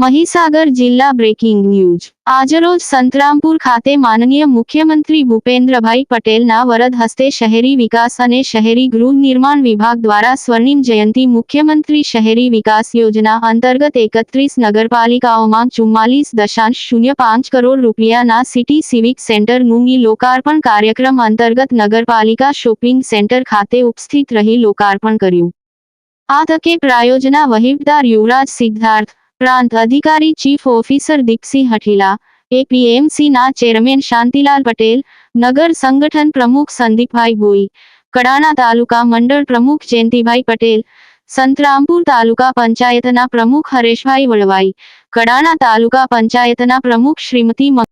મહીસાગર જિલ્લા breaking news. આજરોજ સંતરામપુર ખાતે માનનીય મુખ્યમંત્રી ભૂપેન્દ્રભાઈ પટેલના વરદ હસ્તે શહેરી વિકાસ અને શહેરી ગૃહ નિર્માણ વિભાગ દ્વારા સ્વર્ણિમ જયંતિ મુખ્યમંત્રી શહેરી વિકાસ યોજના અંતર્ગત એકત્રીસ નગરપાલિકાઓમાં ચુમ્માલીસ દશાંશ શૂન્ય પાંચ કરોડ રૂપિયાના સિટી સિવિક સેન્ટરનું ઈ લોકાર્પણ કાર્યક્રમ અંતર્ગત નગરપાલિકા શોપિંગ સેન્ટર ખાતે ઉપસ્થિત રહી લોકાર્પણ કર્યું. આ તકે પ્રાયોજના વહીવટદાર યુવરાજ સિદ્ધાર્થ પ્રાંત અધિકારી ચીફ ઓફિસર દીપસિંહ હઠીલા એપીએમસીના ચેરમેન શાંતિલાલ પટેલ, નગર સંગઠન પ્રમુખ સંદીપભાઈ ભોઈ, કડાણા તાલુકા મંડળ પ્રમુખ જયંતિભાઈ પટેલ, સંતરામપુર તાલુકા પંચાયતના પ્રમુખ હરેશભાઈ વળવાઈ, કડાણા તાલુકા પંચાયતના પ્રમુખ શ્રીમતી